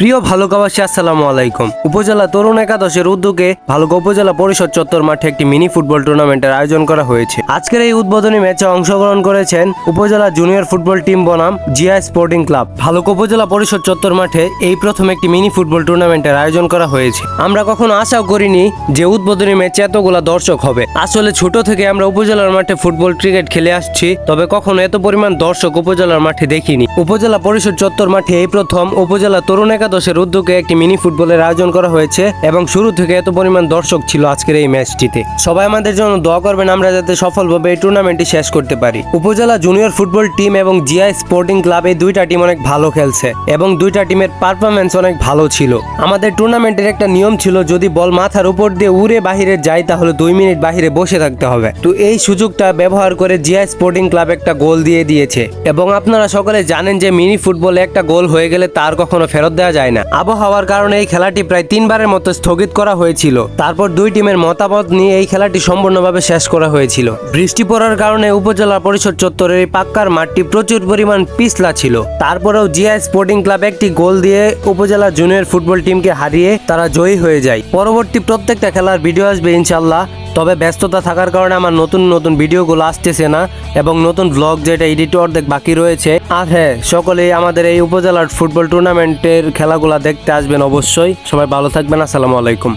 প্রিয় ভালুকাবাসী, আসসালামু আলাইকুম। উপজেলা তরুণ একাদশের উদ্যোগে ভালুকা উপজেলা পরিষদ চত্বর মাঠে একটি মিনি ফুটবল টুর্নামেন্টের আয়োজন করা হয়েছে। আজকের এই উদ্বোধনী ম্যাচে অংশগ্রহণ করেছেন উপজেলা জুনিয়র ফুটবল টিম বনাম জিয়া স্পোর্টিং ক্লাব। ভালুকা উপজেলা পরিষদ চত্বর মাঠে এই প্রথম একটি মিনি ফুটবল টুর্নামেন্টের আয়োজন করা হয়েছে। আমরা কখনো আশাও করিনি যে উদ্বোধনী ম্যাচে এতগুলা দর্শক হবে। আসলে ছোট থেকে আমরা উপজেলার মাঠে ফুটবল, ক্রিকেট খেলে আসছি, তবে কখনো এত পরিমাণ দর্শক উপজেলার মাঠে দেখিনি। উপজেলা পরিষদ চত্বর মাঠে এই প্রথম উপজেলা তরুণ একাদশের উদ্যোগে একটি মিনি ফুটবলের আয়োজন করা হয়েছে এবং শুরু থেকে এত পরিমাণ দর্শক ছিল আজকের এই ম্যাচটিতে। সবাই আমাদের জন্য দোয়া করবেন আমরা যাতে সফলভাবে এই টুর্নামেন্টটি শেষ করতে পারি। উপজেলা জুনিয়র ফুটবল টিম এবং জিআই স্পোর্টিং ক্লাব এই দুইটা টিম অনেক ভালো খেলছে এবং দুইটা টিমের পারফরমেন্স অনেক ভালো ছিল। আমাদের টুর্নামেন্টের একটা নিয়ম ছিল, যদি বল মাথার উপর দিয়ে উড়ে বাহিরে যায় তাহলে দুই মিনিট বাহিরে বসে থাকতে হবে। তো এই সুযোগটা ব্যবহার করে জিআই স্পোর্টিং ক্লাব একটা গোল দিয়ে দিয়েছে। এবং আপনারা সকলে জানেন যে মিনি ফুটবলে একটা গোল হয়ে গেলে তার কখনো ফেরত দেওয়া যায় না। আবহাওয়ার কারণে এই খেলাটি প্রায় তিনবারের মতো স্থগিত করা হয়েছিল। তারপর দুই টিমের মতামত নিয়ে এই খেলাটি সম্পূর্ণভাবে শেষ করা হয়েছিল। বৃষ্টি পড়ার কারণে উপজেলা পরিষদ চত্বরের এই পাক্কার মাঠটি প্রচুর পরিমাণ পিছলা ছিল। তারপরেও জিয়া স্পোর্টিং ক্লাব একটি গোল দিয়ে উপজেলা জুনিয়র ফুটবল টিমকে হারিয়ে তারা জয়ী হয়ে যায়। পরবর্তী প্রত্যেকটা খেলার ভিডিও আসবে ইনশাল্লাহ তবে ব্যস্ততা থাকার কারণে আমার নতুন নতুন ভিডিওগুলো আসতেছে না এবং নতুন ব্লগ যেটা এডিট অর্ধেক বাকি রয়েছে। আর হ্যাঁ সকলেই আমাদের এই উপজেলার ফুটবল টুর্নামেন্টের খেলাগুলো দেখতে আসবেন অবশ্যই। সবাই ভালো থাকবেন, আসসালামু আলাইকুম।